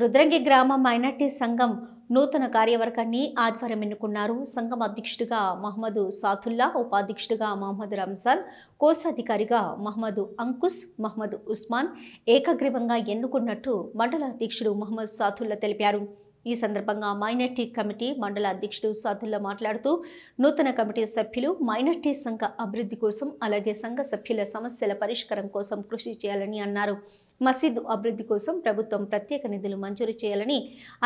రుద్రంగి గ్రామ మైనార్టీ సంఘం నూతన కార్యవర్గాన్ని ఆధ్వర్యం ఎన్నుకున్నారు. సంఘం అధ్యక్షుడిగా మహమ్మద్ సాతుల్లా ఉపాధ్యక్షుడిగా మహమ్మద్ రంజాన్ కోశాధికారిగా మహమ్మద్ అంకుస్ మహమ్మద్ ఉస్మాన్ ఏకగ్రీవంగా ఎన్నుకున్నట్టు మండల అధ్యక్షుడు మహమ్మద్ సాతుల్లా తెలిపారు. ఈ సందర్భంగా మైనార్టీ కమిటీ మండల అధ్యక్షుడు సాతుల్లా మాట్లాడుతూ నూతన కమిటీ సభ్యులు మైనార్టీ సంఘ అభివృద్ధి కోసం అలాగే సంఘ సభ్యుల సమస్యల పరిష్కారం కోసం కృషి చేయాలని అన్నారు. మసీదు అభివృద్ధి కోసం ప్రభుత్వం ప్రత్యేక నిధులు మంజూరు చేయాలని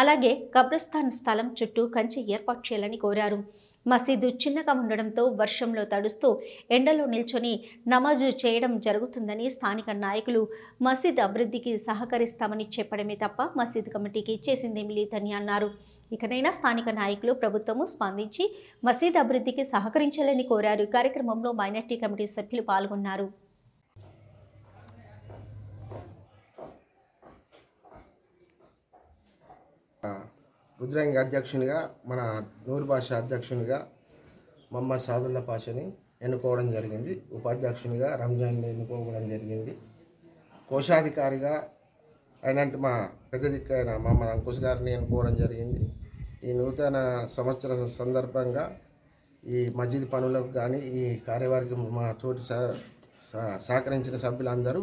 అలాగే కబ్రస్థాన్ స్థలం చుట్టూ కంచె ఏర్పాటు చేయాలని కోరారు. మసీదు చిన్నగా ఉండడంతో వర్షంలో తడుస్తూ ఎండలో నిల్చొని నమాజు చేయడం జరుగుతుందని స్థానిక నాయకులు మసీద్ అభివృద్ధికి సహకరిస్తామని చెప్పడమే తప్ప మసీద్ కమిటీకి చేసిందేమి లేదని అన్నారు. ఇకనైనా స్థానిక నాయకులు ప్రభుత్వము స్పందించి మసీద్ అభివృద్ధికి సహకరించాలని కోరారు. కార్యక్రమంలో మైనార్టీ కమిటీ సభ్యులు పాల్గొన్నారు. రుద్రాంగ అధ్యక్షునిగా మన నూరు భాష అధ్యక్షునిగా మమ్మ సాదుల్లా పాషని ఎన్నుకోవడం జరిగింది. ఉపాధ్యక్షునిగా రంజాన్ని ఎన్నుకోవడం జరిగింది. కోశాధికారిగా అయినంటే మా పెద్ద దిక్కైన మన అంకుష్ గారిని ఎన్నుకోవడం జరిగింది. ఈ నూతన సంవత్సర సందర్భంగా ఈ మస్జిద్ పనులకు కానీ ఈ కార్యవర్గం మా తోటి సహ- సహకరించిన సభ్యులందరూ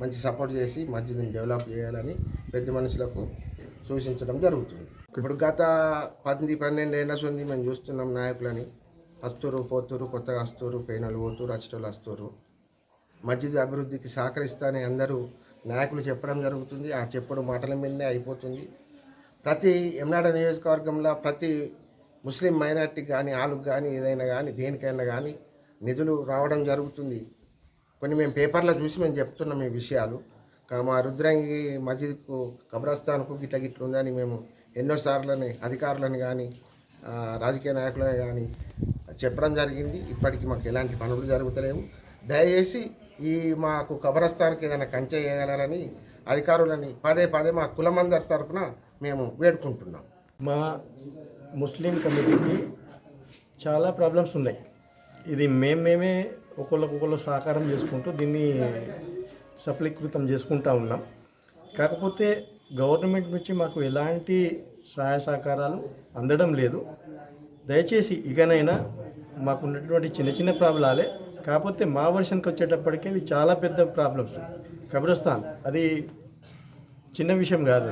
మంచి సపోర్ట్ చేసి మస్జిద్ని డెవలప్ చేయాలని పెద్ద మనుషులకు సూచించడం జరుగుతుంది. ఇప్పుడు గత పది పన్నెండు ఏళ్ళ ఉంది మేము చూస్తున్నాం నాయకులని. వస్తురు పోతురు కొత్తగా వస్తురు పేనలు పోతురు అచ్చటలు వస్తురు మధ్యది అభివృద్ధికి సహకరిస్తానని అందరూ నాయకులు చెప్పడం జరుగుతుంది. ఆ చెప్పడం మాటల మీదనే అయిపోతుంది. ప్రతి ఎమ్నాడ నియోజకవర్గంలో ప్రతి ముస్లిం మైనార్టీ కానీ వాళ్ళకి కానీ ఏదైనా కానీ దేనికైనా కానీ నిధులు రావడం జరుగుతుంది. కొన్ని మేము పేపర్లో చూసి మేము చెప్తున్నాం ఈ విషయాలు. కా- మా రుద్రంగి మస్జిద్కు కబ్రస్థాన్కు గిట్ల గిట్లు ఉందని మేము ఎన్నోసార్లని అధికారులను కానీ రాజకీయ నాయకులను కానీ చెప్పడం జరిగింది. ఇప్పటికి మాకు ఎలాంటి పనులు జరుగుతలేవు. దయచేసి ఈ మాకు కబరస్థానికి ఏదైనా కంచె చేయగలరని అధికారులని పదే పదే మా కులమందరి తరఫున మేము వేడుకుంటున్నాం. మా ముస్లిం కమిటీకి చాలా ప్రాబ్లమ్స్ ఉన్నాయి. ఇది మేమేమే మేమే ఒకళ్ళకొకళ్ళు సహకారం చేసుకుంటూ దీన్ని సఫలీకృతం చేసుకుంటా ఉన్నాం. కాకపోతే గవర్నమెంట్ నుంచి మాకు ఎలాంటి సహాయ సహకారాలు అందడం లేదు. దయచేసి ఇకనైనా మాకున్నటువంటి చిన్న చిన్న ప్రాబ్లాలే కాకపోతే మా వర్షన్కి వచ్చేటప్పటికి ఇవి చాలా పెద్ద ప్రాబ్లమ్స్. కబ్రస్థాన్ అది చిన్న విషయం కాదు.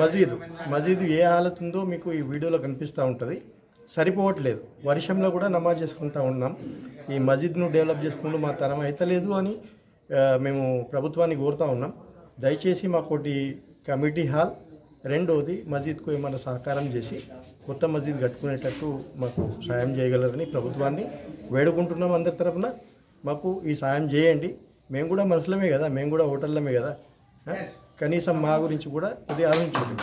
మజీదు మజీదు ఏ హాలత్ ఉందో మీకు ఈ వీడియోలో కనిపిస్తూ ఉంటుంది. సరిపోవట్లేదు. వర్షంలో కూడా నమాజ్ చేసుకుంటూ ఉన్నాం. ఈ మజీద్ను డెవలప్ చేసుకుంటూ మా తరం అవుతలేదు అని మేము ప్రభుత్వాన్ని కోరుతా ఉన్నాం. దయచేసి మాకోటి కమిటీ హాల్ రెండవది మసీద్కు ఏమైనా సహకారం చేసి కొత్త మసీద్ కట్టుకునేటట్టు మాకు సాయం చేయగలరని ప్రభుత్వాన్ని వేడుకుంటున్నాం అందరి తరఫున మాకు ఈ సాయం చేయండి. మేము కూడా మనుషులమే కదా మేము కూడా హోటళ్ళమే కదా కనీసం మా గురించి కూడా ఇది ఆలోచించండి